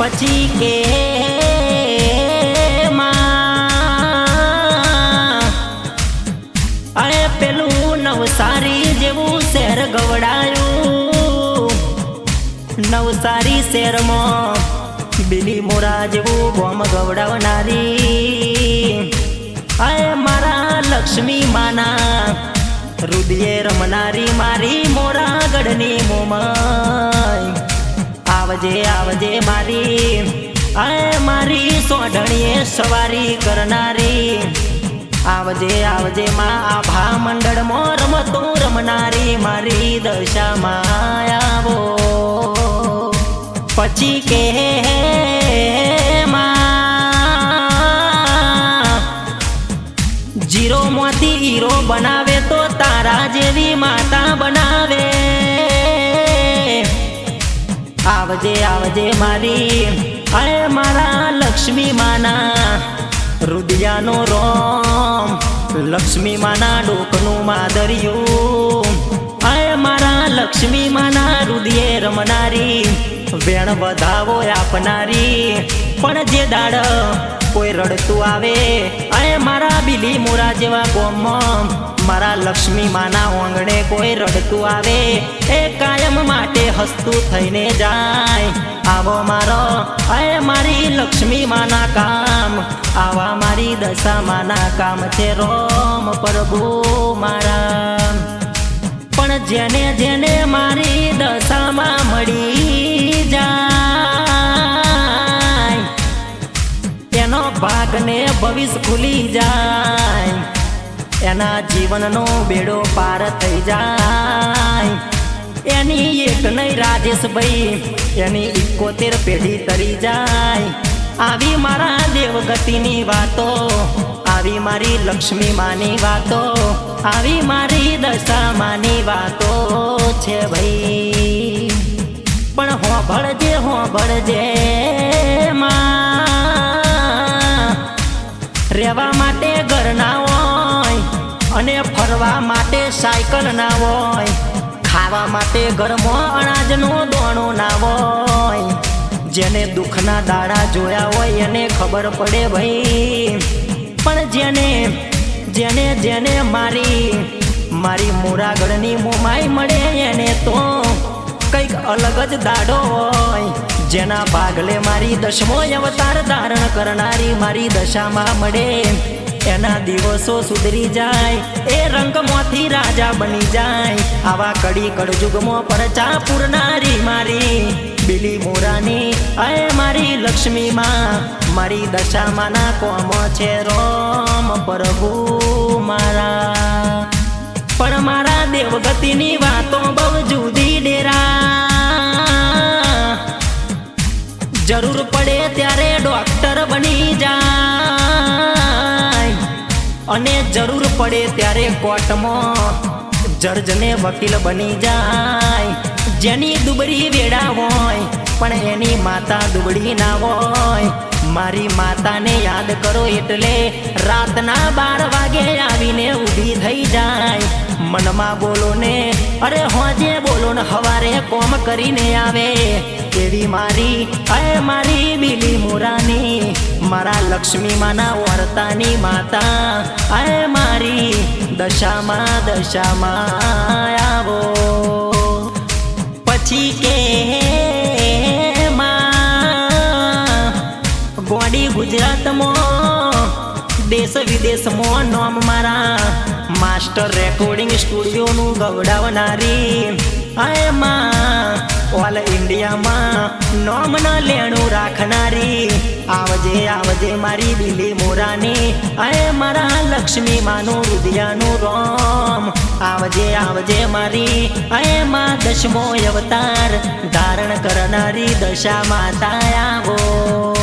પછી કે અરે પેલું નવસારી જેવું શહેર ગવડાયું. નવસારી શહેરમાં બિલી મોરા જેવું બોમ ગવડાવનારી. અરે મારા લક્ષ્મી માના રુદિયે રમનારી મારી મોરાગઢની મોમાઈ. આવજે આવજે મારી. અરે મારી સોઢણીએ સવારી કરનારી. આવજે આવજે માં, આભા મંડળમાં રમતો રમનારી. મારી દશામાં આવો. પછી કે જીરો મોતી હીરો બનાવે તો તારા જેવી માતા બનાવે આવજે આવજે મારી. અરે મારા લક્ષ્મી માના રુદિયાનો રોમ, લક્ષ્મી માના ડોકનું માદરિયું. અરે મારા લક્ષ્મી માના રુદિયે રમનારી, વેણ વધાવો આપનારી. પણ જે દાડ કોઈ રડતું આવે, અરે મારા બિલી મોરા જેવા ગોમમાં મારા લક્ષ્મી માના ઓંગણે કોઈ રડતું આવે, એ કાયમ માટે હસતું થઈને જાય. આવો મારો, અરે મારી લક્ષ્મી માના કામ, આવા મારી દશા માના કામ છે રોમ પ્રભુ મારા. પણ જેને જેને મારી દશામાં મળી જાય ભાગને ભવિષ્ય ખુલી જાય. એના જીવનનો બેડો પાર થઈ જાય. એની એક નહીં રાજેશભાઈ, એની ઇકોતેર પેઢી તરી જાય. આવી મારા દેવગતિની વાતો, આવી મારી લક્ષ્મી માની વાતો, આવી મારી દશા માની વાતો છે ભાઈ. પણ હોભળજે હોભળજે ફરવા માટે સાયકલ ના હોય. ખાવા માટે ઘરમાં અનાજનો દોણો ના હોય. જેને દુઃખના દાડા જોયા હોય એને ખબર પડે ભાઈ. પણ જેને જેને જેને મારી મારી મોરાગઢની મોમાઈ મળે એને તો કંઈક અલગ જ દાડો હોય. જેના ભાગલે મારી દસમો અવતાર ધારણ કરનારી મારી દશામાં મળે. એના દિવસો સુધરી જાય. એ રંગમાંથી રાજા બની જાય. આવા કડી કળજુગમો પર ચા પૂરનારી મારી. બિલી મોરાની, અય મારી લક્ષ્મીમાં, મારી દશામાંના કોમ છે રોમ પ્રભુ મારા. પણ મારા દેવગતિની વાતો બહુ જુદી ડેરા. જરૂર પડે ત્યારે ડોક્ટર બની અને જરૂર પડે ત્યારે કોર્ટમાં જર્જને વકીલ બની જાય. જેની દુબળી વેડા હોય, પણ એની માતા દુબળી ના હોય. મારી માતાને યાદ કરો એટલે રાતના બાર વાગે આવીને ઊભી થઈ જાય. મનમાં બોલો ને, અરે હોજે બોલો ને, હવારે કોમ કરીને આવે. એવી મારી અરે મારી બીલી મોરાની, મારા લક્ષ્મી માના વર્તાની માતા અરે મારી, દશામાં દશામાં આવો. પછી કે માં, ગોડી ગુજરાતમાં, દેશ વિદેશમાં નામ મારા, માસ્ટર રેકોર્ડિંગ સ્ટુડિયોનું ગવડાવનારી એમાં ઓલ ઇન્ડિયામાં નોમના લેણું રાખનારી. આવજે આવજે મારી દિલી મોરાની. અરે મારા લક્ષ્મી માનું રુદિયાનું રોમ. આવજે આવજે મારી. અરે મા દશમો અવતાર ધારણ કરનારી દશા માતા આવો.